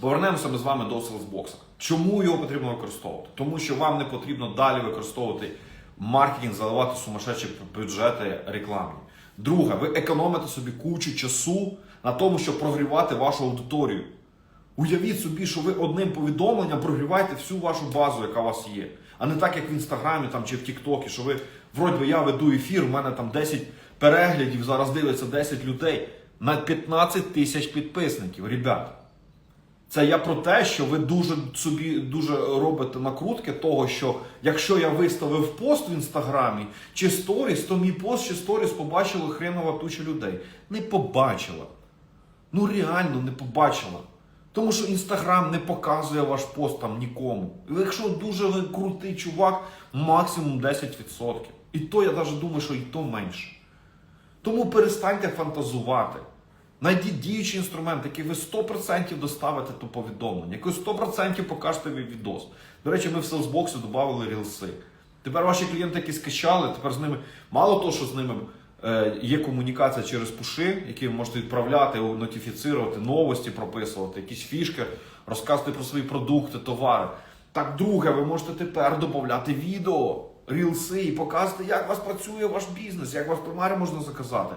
Повернемося ми з вами до селсбокса. Чому його потрібно використовувати? Тому що вам не потрібно далі використовувати маркетинг, заливати сумасшедші бюджети рекламні. Друге, ви економите собі кучу часу на тому, щоб прогрівати вашу аудиторію. Уявіть собі, що ви одним повідомленням прогріваєте всю вашу базу, яка у вас є. А не так, як в інстаграмі там, чи в Тіктокі, що ви вроді я веду ефір, у мене там 10 переглядів, зараз дивиться 10 людей на 15 тисяч підписників. Ребята, це я про те, що ви дуже собі дуже робите накрутки того, що якщо я виставив пост в інстаграмі чи сторіс, то мій пост чи сторіс побачили хренова туча людей. Не побачила. Ну реально не побачила. Тому що інстаграм не показує ваш пост там нікому. Якщо дуже ви крутий чувак, максимум 10%. І то я навіть думаю, що і то менше. Тому перестаньте фантазувати. Найдіть діючий інструмент, який ви 100% доставите то повідомлення, який 100% покажете ви відос. До речі, ми в Salesbox додали рілси. Тепер ваші клієнти, які скачали, тепер з ними мало того, що з ними е, є комунікація через пуши, які ви можете відправляти, нотифіцирувати, новості прописувати, якісь фішки, розказувати про свої продукти, товари. Так, друге, ви можете тепер додати відео, рілси і показувати, як у вас працює ваш бізнес, як вас примари можна заказати.